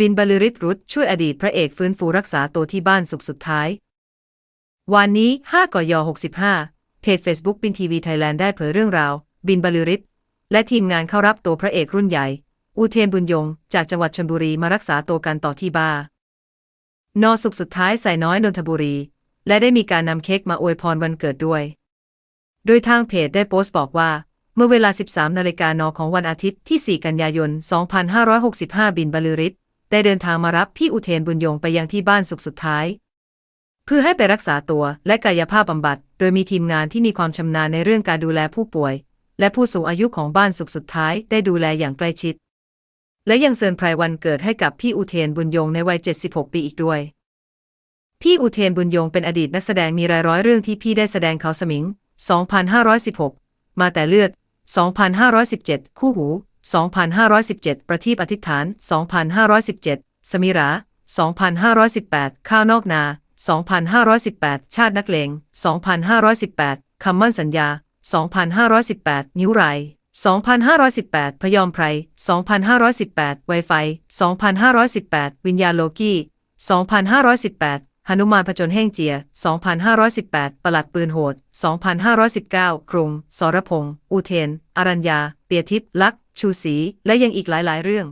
บินบาลูริตรุดช่วยอดีตพระเอกฟื้นฟูรักษาตัวที่บ้านสุขสุดท้าย วันนี้ 5ก่อย65 เพจ Facebook บินทีวีไทยแลนด์ได้เผยเรื่องราว บินบรลือฤทธิ์และทีมงานเข้ารับตัวพระเอกรุ่นใหญ่ อูเทนบุญยง จากจังหวัดชลบุรีมารักษาตัวกันต่อที่บ้านอสุขสุดท้ายใส่น้อยนนทบุรี และได้มีการนำเค้กมาอวยพรวันเกิดด้วย โดยทางเพจได้โพสต์บอกว่าเมื่อเวลา 13 นาฬิกานของวันอาทิตย์ที่ 4 กันยายน 2565 บินบรลือฤทธิ์ ได้เดินทางมารับพี่อุเทนบุญยงไปยังที่บ้านสุขสุดท้าย เพื่อให้ไปรักษาตัวและกายภาพบำบัด โดยมีทีมงานที่มีความชำนาญในเรื่องการดูแลผู้ป่วย และผู้สูงอายุของบ้านสุขสุดท้ายได้ดูแลอย่างใกล้ชิด และยังเซอร์ไพรส์วันเกิดให้กับพี่อุเทนบุญยงในวัย 76 ปีอีกด้วยพี่อุเทนบุญยงเป็นอดีตนักแสดงมีรายร้อยเรื่องที่พี่ได้แสดงเขาสมิง 2516 มาแต่เลือด 2517 คู่หู 2517 ประทีปอธิษฐาน 2517 สมิรา 2518 ข้าวนอกนา 2518 ชาตินักเลง 2518 คำมั่นสัญญา 2518 นิ้วไร 2518 พยอมไพร 2518 ไวไฟ 2518 วิญญาโลกี้ 2518หนุมานผจญแห่งเจีย 2518 ประหลัดปืนโหด 2519 กรุง สรพงษ์ อุเทน อรัญญา เปียทิพลักษ ชูศรีและยังอีกหลายๆเรื่อง